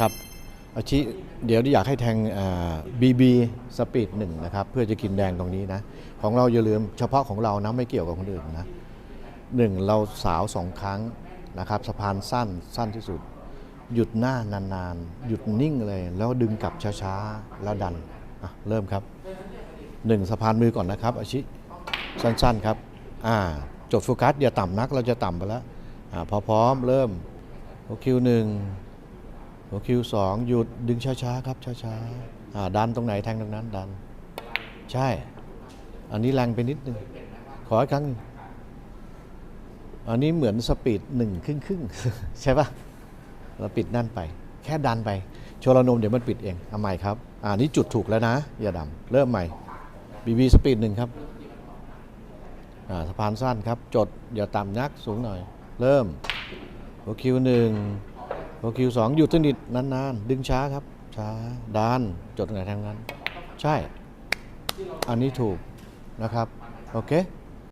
ครับอาชิเดี๋ยวอยากให้แทงบีบีสปีดหนึ่งนะครับ เพื่อจะกินแดงตรงนี้นะ ของเราอย่าลืมเฉพาะของเรานะ ไม่เกี่ยวกับคนอื่นนะหนึ่งเราสาวสองครั้งนะครับสะพานสั้นสั้นที่สุด หยุดหน้านานๆ หยุดนิ่งเลย แล้วดึงกลับช้าๆ แล้วดันอะเริ่มครับหนึ่งสะพานมือก่อนนะครับ อาชิสั้นๆครับอ่าจดโฟกัสอย่าต่ำนักเราจะต่ำไปแล้วอ่าพอพร้อมเริ่มคิวหนึ่ง หัวคิวสองหยุดดึงช้าๆครับช้าๆดันตรงไหนแทงตรงนั้นดัน ใช่ อันนี้แรงไปนิดนึง ขออีกครั้ง อันนี้เหมือนสปีดหนึ่งครึ่งครึ่งๆใช่ปะเราปิดนั่นไป แค่ดันไปโชลนมเดี๋ยวมันปิดเองเอาใหม่ครับอ่านี่จุดถูกแล้วนะ อย่าดำเริ่มใหม่บีบีสปีดหนึ่งครับอ่าสะพานสั้นครับ จดอย่าต่ำนักสูงหน่อย เริ่มหัวคิวหนึ่ง พอคิวสองหยุดสนิทนานๆ ดึงช้าครับ ช้าดานจดตรงไหนทางนั้น ใช่ อันนี้ถูกนะครับ โอเค